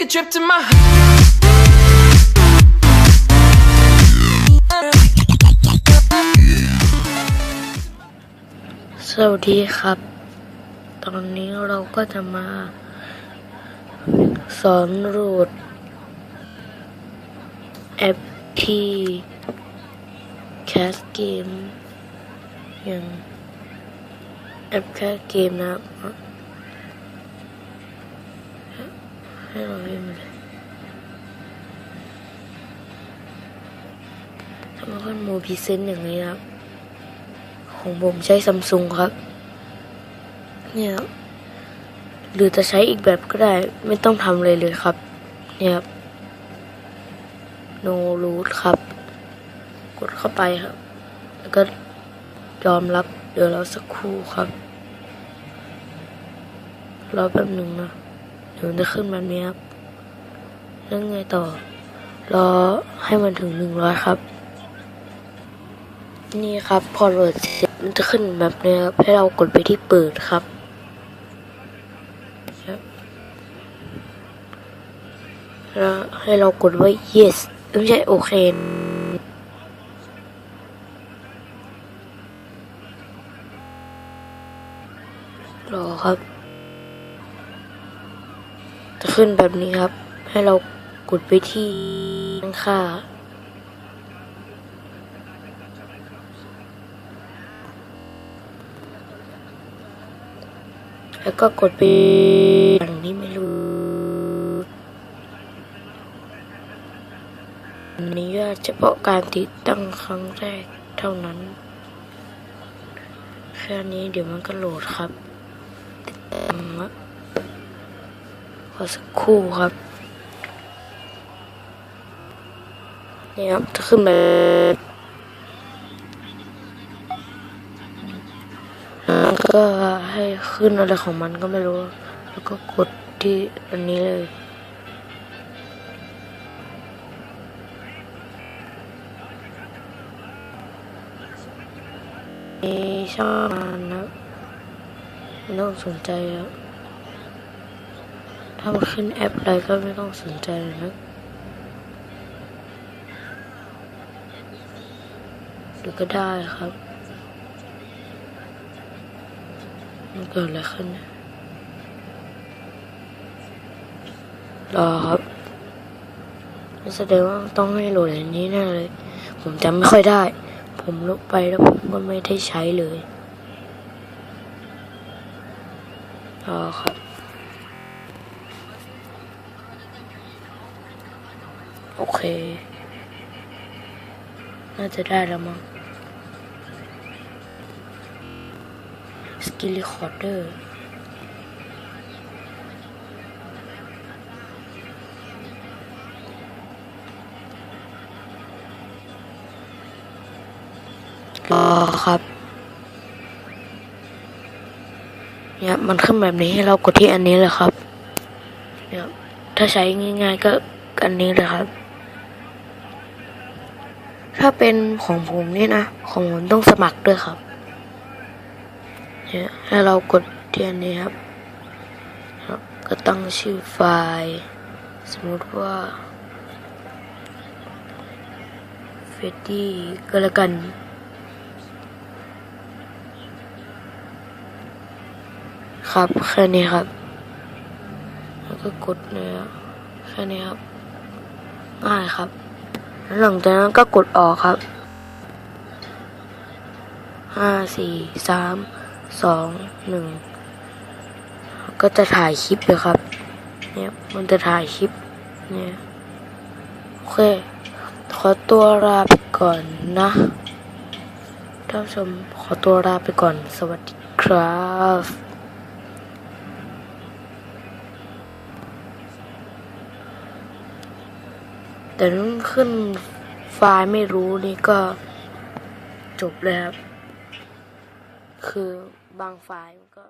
take a trip to my. สวัสดีครับ ตอนนี้เราก็จะมา สอนรูดแอปที่แคสเกมอย่างแอปแคสเกมนะครับ ให้เราเล่นเลยทำให้โมบิเซนอย่างนี้ครับ ของผมใช้ซัมซุงครับ เนี่ยครับหรือจะใช้อีกแบบก็ได้ไม่ต้องทำเลยเลยครับ เนี่ยครับ no root ครับ กดเข้าไปครับ แล้วก็ยอมรับเดี๋ยวเราสักครู่ครับรอแป๊บหนึ่งนะ มันจะขึ้นแบบนี้ครับแล้วไงต่อ รอให้มันถึงหนึ่งร้อยครับ นี่ครับพอโหลดเสร็จมันจะขึ้นแบบนี้ครับ ให้เรากดไปที่เปิดครับครับแล้วให้เรากดว่า yes ไม่ใช่โอเครอครับ จะขึ้นแบบนี้ครับ ให้เรากดไปที่ตั้งค่า แล้วก็กดไปอย่างนี้ไม่รู้อนนี้ก็เฉพาะการติดตั้งครั้งแรกเท่านั้น แค่นี้เดี๋ยวมันก็โหลดครับ อสักครู่ครับนี่ครับจะขึ้นแบบมันก็ให้ขึ้นอะไรของมันก็ไม่รู้ แล้วก็กดที่อันนี้เลยมีช่องนะไม่ต้องสนใจอะ ถ้ามันขึ้นแอปอะไรก็ไม่ต้องสนใจเลยนะหรือก็ได้ครับ มันเกิดอะไรขึ้นเนี่ยรอครับแสดงว่าต้องให้โหลดอันนี้แน่เลย ผมจำไม่ค่อยได้ ผมลบไปแล้วผมก็ไม่ได้ใช้เลยรอครับ โอเค น่าจะได้แล้วมั้งสกิลรีคอร์เดอร์รอครับเนี่ยมันขึ้นแบบนี้ให้เรากดที่อันนี้เลยครับเนี่ยถ้าใช้ง่าย ๆ ก็อันนี้เลยครับ ถ้าเป็นของผมนี่นะ ของผมต้องสมัครด้วยครับเนี่ยให้เรากดเที่อันนี้ครับ ก็ตั้งชื่อไฟล์ สมมติว่าเฟดดี้ก็แล้วกันครับแค่นี้ครับ แล้วก็กดเนี่ยแค่นี้ครับ ง่ายครับ หลังจากนั้นก็กดออกครับห้าสี่สามสองหนึ่งก็จะถ่ายคลิปเลยครับ เนี่ยมันจะถ่ายคลิป เนี่ย โอเค ขอตัวลาไปก่อนนะท่านผู้ชมขอตัวลาไปก่อน สวัสดีครับ แต่เรื่องขึ้นไฟล์ไม่รู้นี่ก็จบแลยครับ คือบางไฟล์มันก็